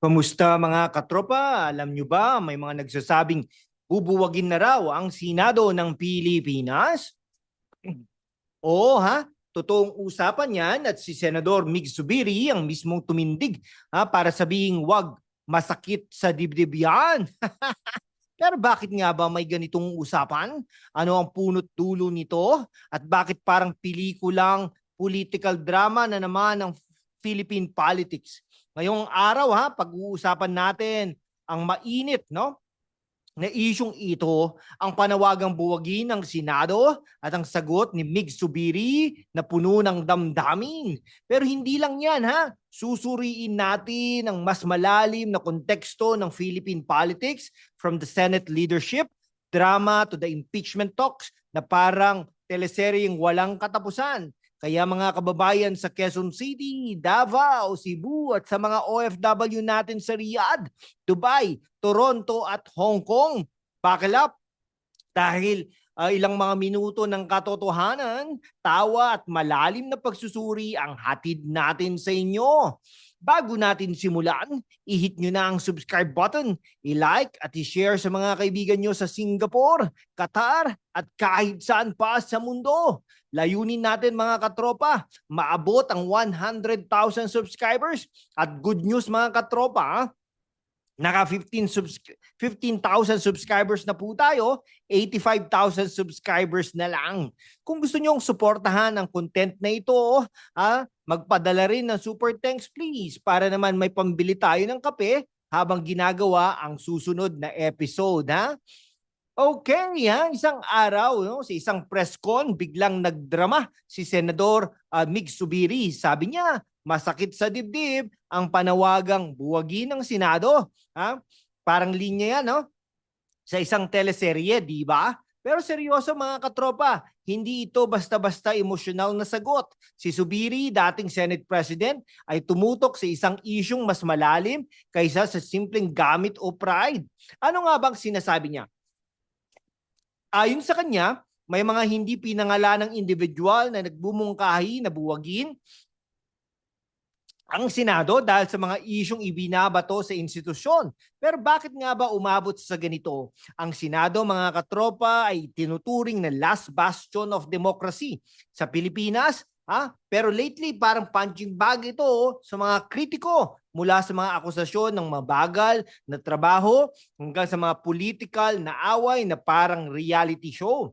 Kamusta mga katropa? Alam nyo ba, may mga nagsasabing bubuwagin na raw ang Senado ng Pilipinas? Oo ha, totoong usapan yan at si Senador Mig Subiri ang mismong tumindig ha, para sabihing wag masakit sa dibdib yan. Pero bakit nga ba may ganitong usapan? Ano ang punot dulo nito? At bakit parang pelikulang political drama na naman ng Philippine politics? Ngayong araw ha, pag-uusapan natin ang mainit no na isyong ito ang panawagang buwagin ng Senado at ang sagot ni Mig Subiri na puno ng damdamin. Pero hindi lang yan ha. Susuriin natin ang mas malalim na konteksto ng Philippine politics from the Senate leadership, drama to the impeachment talks na parang teleseryeng walang katapusan. Kaya mga kababayan sa Quezon City, Davao, Cebu at sa mga OFW natin sa Riyadh, Dubai, Toronto at Hong Kong, up dahil ah, ilang mga minuto ng katotohanan, tawa at malalim na pagsusuri ang hatid natin sa inyo. Bago natin simulan, i-hit nyo na ang subscribe button, i-like at i-share sa mga kaibigan nyo sa Singapore, Qatar at kahit saan pa sa mundo. Layunin natin mga katropa, maabot ang 100,000 subscribers at good news mga katropa, ah, naka 15 subs 15,000 subscribers na po tayo, 85,000 subscribers na lang. Kung gusto nyong suportahan ang content na ito, ah, magpadala rin ng super thanks please para naman may pambili tayo ng kape habang ginagawa ang susunod na episode ha. Okay, ha? isang araw, no? sa isang press con, biglang nagdrama si Senador ah, Mig Subiri. Sabi niya, masakit sa dibdib ang panawagang buwagin ng Senado. Ha? Parang linya yan, no? Sa isang teleserye, di ba? Pero seryoso mga katropa, hindi ito basta-basta emosyonal na sagot. Si Subiri, dating Senate President, ay tumutok sa isang isyong mas malalim kaysa sa simpleng gamit o pride. Ano nga bang sinasabi niya? Ayon sa kanya, may mga hindi pinangalanang individual na nagbumungkahi na buwagin ang Senado dahil sa mga isyong ibinabato sa institusyon. Pero bakit nga ba umabot sa ganito? Ang Senado, mga katropa, ay tinuturing na last bastion of democracy sa Pilipinas. Ha? Pero lately, parang punching bag ito oh, sa mga kritiko mula sa mga akusasyon ng mabagal na trabaho hanggang sa mga political na away na parang reality show.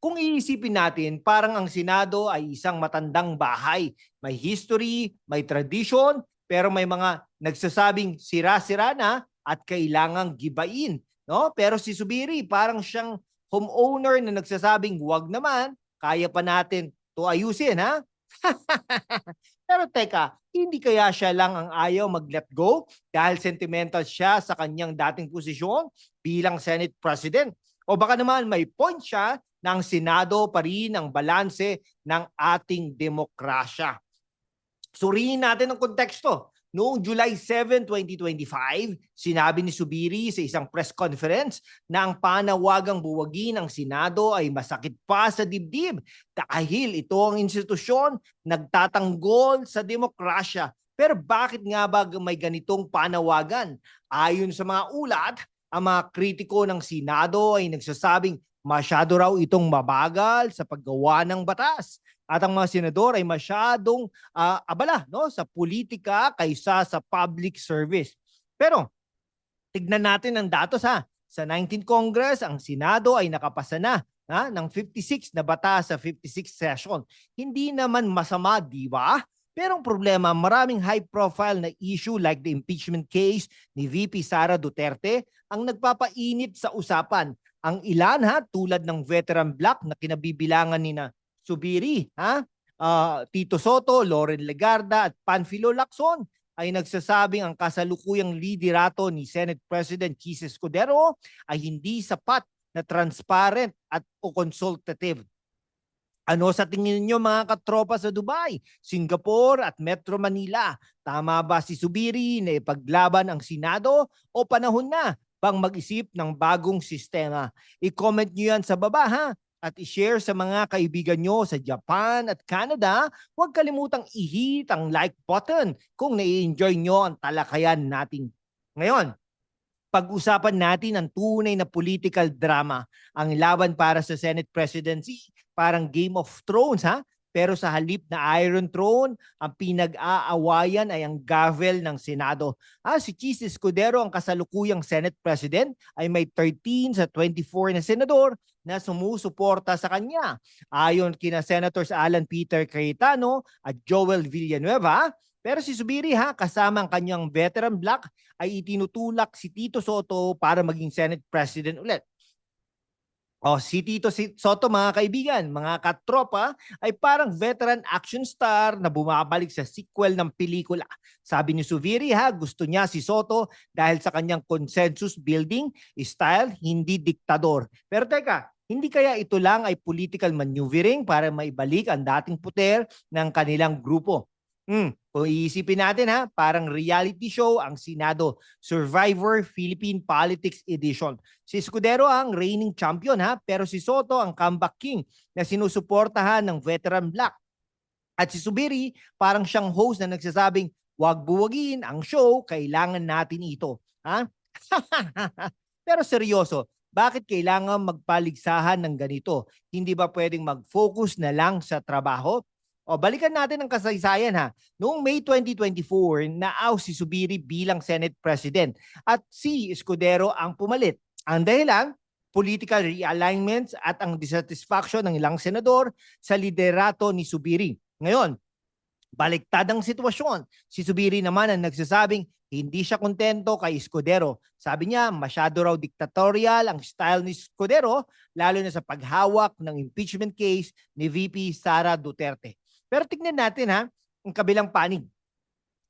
Kung iisipin natin, parang ang Senado ay isang matandang bahay. May history, may tradition, pero may mga nagsasabing sira-sira na at kailangang gibain. No? Pero si Subiri, parang siyang homeowner na nagsasabing wag naman, kaya pa natin to ayusin, ha? pero teka, hindi kaya siya lang ang ayaw mag-let go dahil sentimental siya sa kanyang dating posisyon bilang Senate President? O baka naman may point siya ng Senado pa rin ang balanse ng ating demokrasya. Suriin natin ang konteksto. Noong July 7, 2025, sinabi ni Subiri sa isang press conference na ang panawagang buwagin ng Senado ay masakit pa sa dibdib dahil ito ang institusyon nagtatanggol sa demokrasya. Pero bakit nga ba may ganitong panawagan? Ayon sa mga ulat, ang mga kritiko ng Senado ay nagsasabing masyado raw itong mabagal sa paggawa ng batas. At ang mga senador ay masyadong ah, abala no, sa politika kaysa sa public service. Pero tignan natin ang datos ha. Sa 19 Congress, ang Senado ay nakapasa na ha, ng 56 na batas sa 56 session. Hindi naman masama, di ba? Pero ang problema, maraming high-profile na issue like the impeachment case ni VP Sara Duterte ang nagpapainit sa usapan. Ang ilan ha, tulad ng veteran block na kinabibilangan ni na Subiri, ha? Ah, Tito Soto, Loren Legarda at Panfilo Lacson ay nagsasabing ang kasalukuyang liderato ni Senate President Chis Escudero ay hindi sapat na transparent at o consultative. Ano sa tingin niyo mga katropa sa Dubai, Singapore at Metro Manila? Tama ba si Subiri na ipaglaban ang Senado o panahon na bang mag-isip ng bagong sistema? I-comment niyo yan sa baba ha. At i-share sa mga kaibigan nyo sa Japan at Canada. Huwag kalimutang i-hit ang like button kung nai-enjoy nyo ang talakayan natin. Ngayon, pag-usapan natin ang tunay na political drama. Ang laban para sa Senate presidency, parang Game of Thrones ha? Pero sa halip na Iron Throne, ang pinag-aawayan ay ang gavel ng Senado. Ah, si Chis Escudero, ang kasalukuyang Senate President, ay may 13 sa 24 na senador na sumusuporta sa kanya. Ayon kina Senators Alan Peter Cayetano at Joel Villanueva, pero si Subiri ha, kasama ang kanyang veteran block, ay itinutulak si Tito Soto para maging Senate President ulit. O, si Tito Soto mga kaibigan, mga katropa, ay parang veteran action star na bumabalik sa sequel ng pelikula. Sabi ni Suviri ha, gusto niya si Soto dahil sa kanyang consensus building style, hindi diktador. Pero teka, hindi kaya ito lang ay political maneuvering para maibalik ang dating puter ng kanilang grupo? Hmm, kung iisipin natin ha, parang reality show ang Senado, Survivor Philippine Politics Edition. Si Escudero ang reigning champion ha, pero si Soto ang comeback king na sinusuportahan ng veteran black. At si Subiri parang siyang host na nagsasabing, wag buwagin ang show, kailangan natin ito. Ha? pero seryoso, bakit kailangan magpaligsahan ng ganito? Hindi ba pwedeng mag-focus na lang sa trabaho? O balikan natin ang kasaysayan ha. Noong May 2024, naaw si Subiri bilang Senate President at si Escudero ang pumalit. Ang dahilan, political realignments at ang dissatisfaction ng ilang senador sa liderato ni Subiri. Ngayon, baliktad ang sitwasyon. Si Subiri naman ang nagsasabing hindi siya kontento kay Escudero. Sabi niya, masyado raw dictatorial ang style ni Escudero, lalo na sa paghawak ng impeachment case ni VP Sara Duterte. Pero tignan natin ha, ang kabilang panig.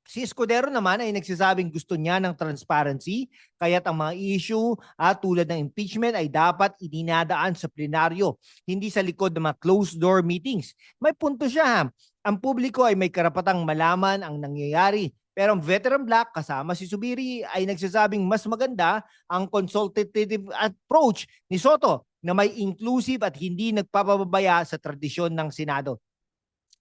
Si Escudero naman ay nagsasabing gusto niya ng transparency, kaya't ang mga issue at tulad ng impeachment ay dapat ininadaan sa plenaryo, hindi sa likod ng mga closed-door meetings. May punto siya ha. Ang publiko ay may karapatang malaman ang nangyayari, pero ang veteran black kasama si Subiri ay nagsasabing mas maganda ang consultative approach ni Soto na may inclusive at hindi nagpapababaya sa tradisyon ng Senado.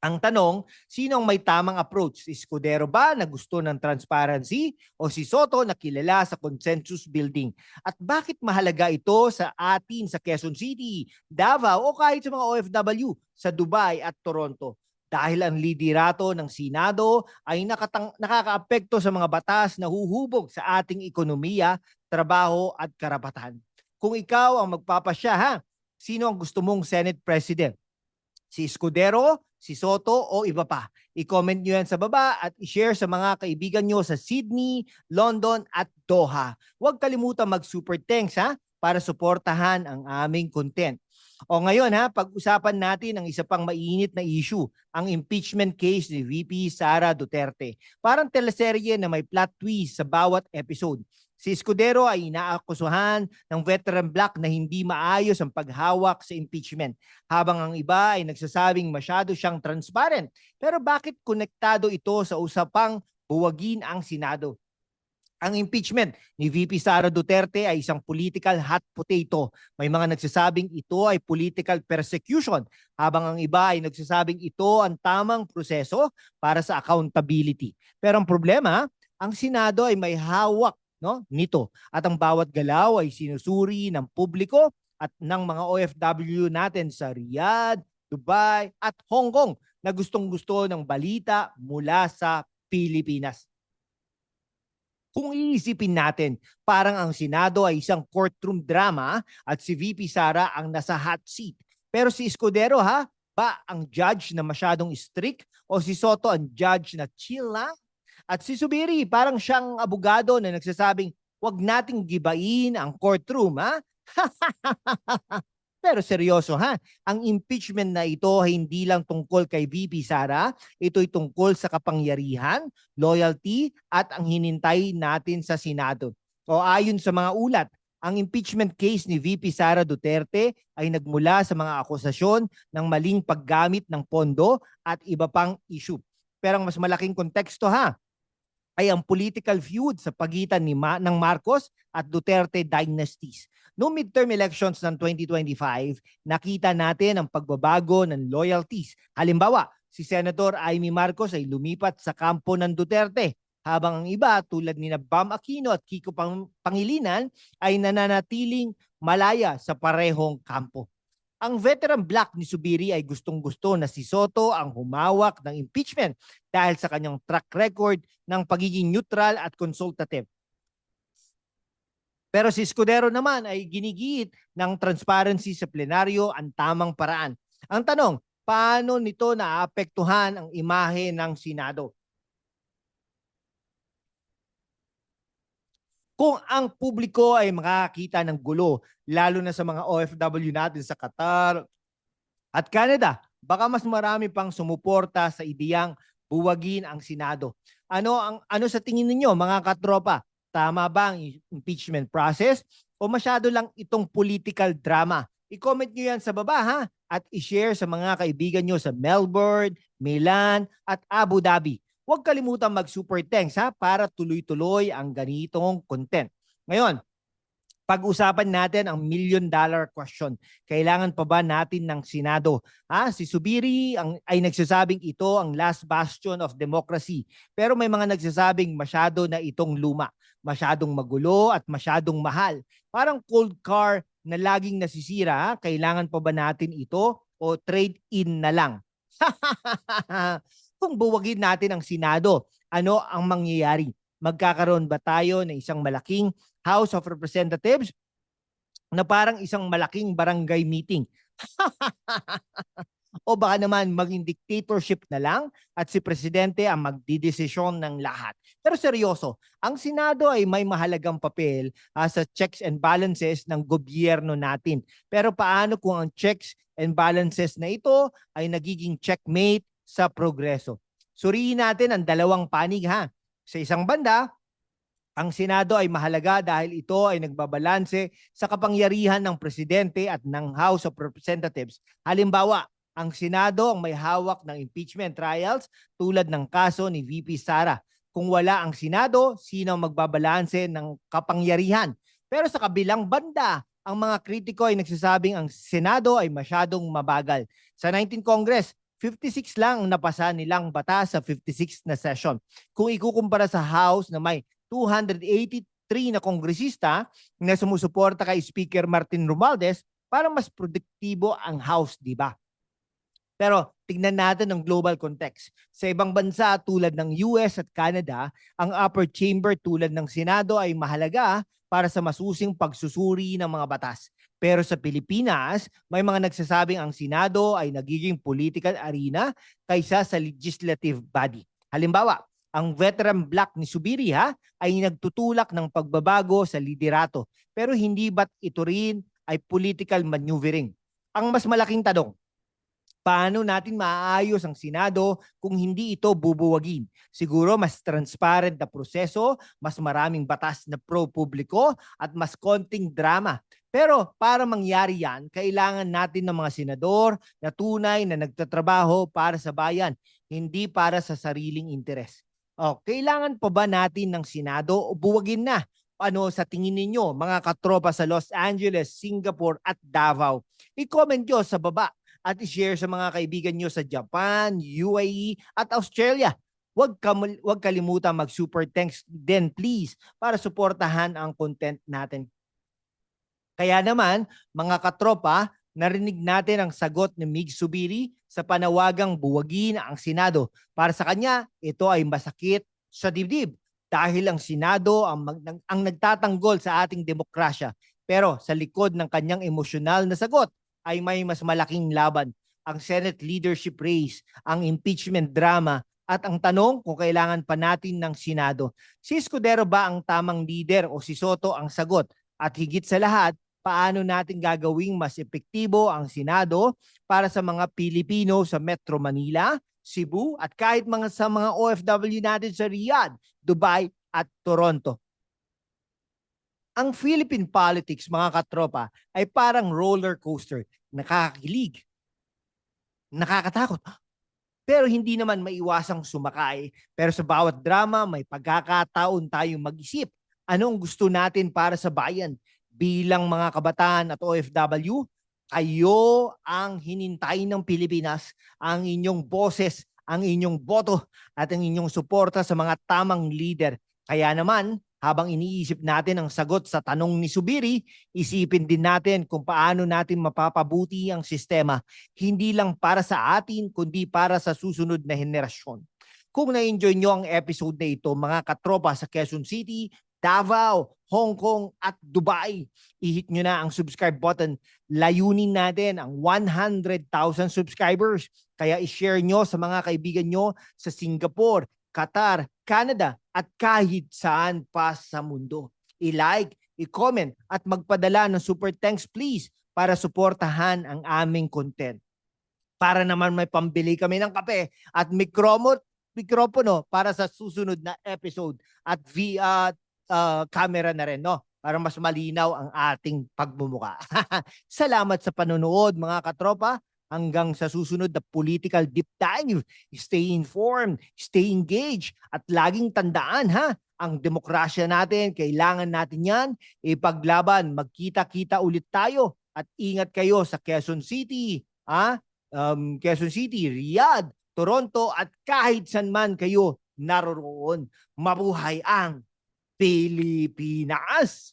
Ang tanong, sino ang may tamang approach? Si Escudero ba na gusto ng transparency o si Soto na kilala sa consensus building? At bakit mahalaga ito sa atin sa Quezon City, Davao o kahit sa mga OFW sa Dubai at Toronto? Dahil ang liderato ng Senado ay nakatang, nakakaapekto sa mga batas na huhubog sa ating ekonomiya, trabaho at karapatan. Kung ikaw ang magpapasya ha, sino ang gusto mong Senate President? Si Escudero, si Soto o iba pa. I-comment nyo yan sa baba at i-share sa mga kaibigan nyo sa Sydney, London at Doha. Huwag kalimutan mag-super thanks ha para suportahan ang aming content. O ngayon ha, pag-usapan natin ang isa pang mainit na issue, ang impeachment case ni VP Sara Duterte. Parang teleserye na may plot twist sa bawat episode. Si Escudero ay inaakusuhan ng veteran black na hindi maayos ang paghawak sa impeachment, habang ang iba ay nagsasabing masyado siyang transparent. Pero bakit konektado ito sa usapang buwagin ang Senado? Ang impeachment ni VP Sara Duterte ay isang political hot potato. May mga nagsasabing ito ay political persecution, habang ang iba ay nagsasabing ito ang tamang proseso para sa accountability. Pero ang problema, ang Senado ay may hawak no, nito at ang bawat galaw ay sinusuri ng publiko at ng mga OFW natin sa Riyadh, Dubai at Hong Kong na gustong-gusto ng balita mula sa Pilipinas. Kung iisipin natin, parang ang Senado ay isang courtroom drama at si VP Sara ang nasa hot seat. Pero si Escudero ha, ba ang judge na masyadong strict o si Soto ang judge na chill lang? At si Subiri, parang siyang abogado na nagsasabing, wag nating gibain ang courtroom ha? Pero seryoso ha, ang impeachment na ito ay hindi lang tungkol kay VP Sara, ito'y tungkol sa kapangyarihan, loyalty at ang hinintay natin sa Senado. O ayon sa mga ulat, ang impeachment case ni VP Sara Duterte ay nagmula sa mga akusasyon ng maling paggamit ng pondo at iba pang issue. Pero ang mas malaking konteksto ha, ay ang political feud sa pagitan ni Ma- ng Marcos at Duterte dynasties. Noong midterm elections ng 2025, nakita natin ang pagbabago ng loyalties. Halimbawa, si Senator Amy Marcos ay lumipat sa kampo ng Duterte habang ang iba tulad ni Bam Aquino at Kiko Pang- Pangilinan ay nananatiling malaya sa parehong kampo. Ang veteran black ni Subiri ay gustong-gusto na si Soto ang humawak ng impeachment dahil sa kanyang track record ng pagiging neutral at consultative. Pero si Escudero naman ay ginigit ng transparency sa plenaryo ang tamang paraan. Ang tanong, paano nito naapektuhan ang imahe ng Senado? Kung ang publiko ay makakita ng gulo, lalo na sa mga OFW natin sa Qatar at Canada, baka mas marami pang sumuporta sa ideyang buwagin ang Senado. Ano ang ano sa tingin ninyo mga katropa? Tama ba ang impeachment process o masyado lang itong political drama? I-comment nyo yan sa baba ha at i-share sa mga kaibigan nyo sa Melbourne, Milan at Abu Dhabi. Huwag kalimutan mag-super thanks ha para tuloy-tuloy ang ganitong content. Ngayon, pag-usapan natin ang million dollar question. Kailangan pa ba natin ng Senado? Ha, si Subiri ang, ay nagsasabing ito ang last bastion of democracy. Pero may mga nagsasabing masyado na itong luma, masyadong magulo at masyadong mahal. Parang cold car na laging nasisira. ha? Kailangan pa ba natin ito o trade in na lang? Kung buwagin natin ang Senado, ano ang mangyayari? Magkakaroon ba tayo ng isang malaking House of Representatives na parang isang malaking barangay meeting? o baka naman maging dictatorship na lang at si presidente ang magdidesisyon ng lahat. Pero seryoso, ang Senado ay may mahalagang papel ah, sa checks and balances ng gobyerno natin. Pero paano kung ang checks and balances na ito ay nagiging checkmate sa progreso? Suriin natin ang dalawang panig ha. Sa isang banda, ang Senado ay mahalaga dahil ito ay nagbabalanse sa kapangyarihan ng presidente at ng House of Representatives. Halimbawa, ang Senado ang may hawak ng impeachment trials tulad ng kaso ni VP Sara. Kung wala ang Senado, sino ang magbabalanse ng kapangyarihan? Pero sa kabilang banda, ang mga kritiko ay nagsasabing ang Senado ay masyadong mabagal. Sa 19 Congress, 56 lang ang napasa nilang batas sa 56 na session. Kung ikukumpara sa House na may 283 na kongresista na sumusuporta kay Speaker Martin Romualdez, parang mas produktibo ang House, di ba? Pero tignan natin ang global context. Sa ibang bansa tulad ng US at Canada, ang upper chamber tulad ng Senado ay mahalaga para sa masusing pagsusuri ng mga batas. Pero sa Pilipinas, may mga nagsasabing ang Senado ay nagiging political arena kaysa sa legislative body. Halimbawa, ang veteran black ni Subiri ha, ay nagtutulak ng pagbabago sa liderato. Pero hindi ba't ito rin ay political maneuvering? Ang mas malaking tanong, paano natin maaayos ang Senado kung hindi ito bubuwagin? Siguro mas transparent na proseso, mas maraming batas na pro-publiko at mas konting drama. Pero para mangyari yan, kailangan natin ng mga senador na tunay na nagtatrabaho para sa bayan, hindi para sa sariling interes. O, kailangan pa ba natin ng Senado o buwagin na? Ano sa tingin ninyo, mga katropa sa Los Angeles, Singapore at Davao? I-comment nyo sa baba at i-share sa mga kaibigan nyo sa Japan, UAE at Australia. Huwag, kam- huwag kalimutan mag-super thanks din please para suportahan ang content natin. Kaya naman, mga katropa, narinig natin ang sagot ni Mig Subiri sa panawagang buwagin ang Senado. Para sa kanya, ito ay masakit sa dibdib dahil ang Senado ang, mag- ang nagtatanggol sa ating demokrasya. Pero sa likod ng kanyang emosyonal na sagot ay may mas malaking laban. Ang Senate leadership race, ang impeachment drama, at ang tanong kung kailangan pa natin ng Senado. Si Escudero ba ang tamang leader o si Soto ang sagot? At higit sa lahat, paano natin gagawing mas epektibo ang Senado para sa mga Pilipino sa Metro Manila, Cebu at kahit mga sa mga OFW natin sa Riyadh, Dubai at Toronto. Ang Philippine politics, mga katropa, ay parang roller coaster. Nakakakilig. Nakakatakot. pero hindi naman maiwasang sumakay. Pero sa bawat drama, may pagkakataon tayong mag-isip. Anong gusto natin para sa bayan? Bilang mga kabataan at OFW, kayo ang hinintay ng Pilipinas, ang inyong boses, ang inyong boto at ang inyong suporta sa mga tamang leader. Kaya naman, habang iniisip natin ang sagot sa tanong ni Subiri, isipin din natin kung paano natin mapapabuti ang sistema, hindi lang para sa atin, kundi para sa susunod na henerasyon. Kung na-enjoy nyo ang episode na ito, mga katropa sa Quezon City, Davao, Hong Kong at Dubai, i-hit nyo na ang subscribe button. Layunin natin ang 100,000 subscribers. Kaya i-share nyo sa mga kaibigan nyo sa Singapore, Qatar, Canada at kahit saan pa sa mundo. I-like, i-comment at magpadala ng super thanks please para suportahan ang aming content. Para naman may pambili kami ng kape at mikromo, mikropono para sa susunod na episode at via uh, camera na rin, no? Para mas malinaw ang ating pagmumuka. Salamat sa panonood mga katropa. Hanggang sa susunod na political deep dive. Stay informed, stay engaged, at laging tandaan ha, ang demokrasya natin, kailangan natin yan, ipaglaban, magkita-kita ulit tayo, at ingat kayo sa Quezon City, ha? Um, Quezon City, Riyadh, Toronto, at kahit saan man kayo naroroon. Mabuhay ang Pilipinas!